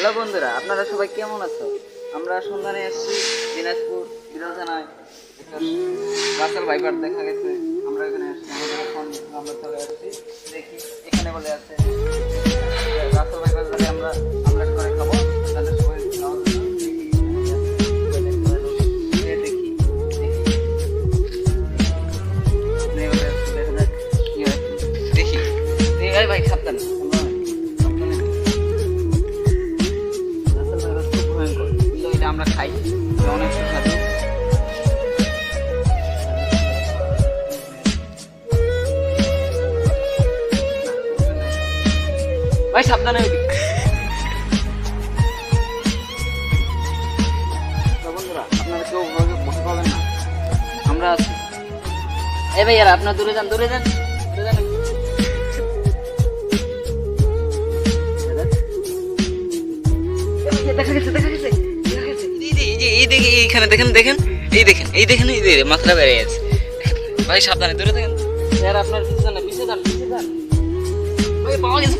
Hello বন্ধুরা, আপনারা সবাই কেমন আছো? আমরা সন্ধানে এসেছি দিনাজপুর বিরল থানায় একটা রাসেল ভাইবার দেখা গেছে। আমরা এখানে এসেছি আমরা চলে আসছি। দেখি, এখানে বলে আছে। আমরা খাই। অনেক সুস্বাদু। ভাই, সাবধানে আপনারা কেউ না। আমরা এই ভাই, আর আপনার দূরে যান দূরে যান দূরে যান। দেখা গেছে দেখা গেছে। এই দেখে, এইখানে দেখেন দেখেন। এই দেখেন এই দেখেন, এই দেখে মাথাটা বেড়ে গেছে। ভাই, সাবধানে, দূরে দেখেন স্যার, আপনার পিছনে পিছিয়ে যান পিছিয়ে যান। ভাই পাওয়া গেছে।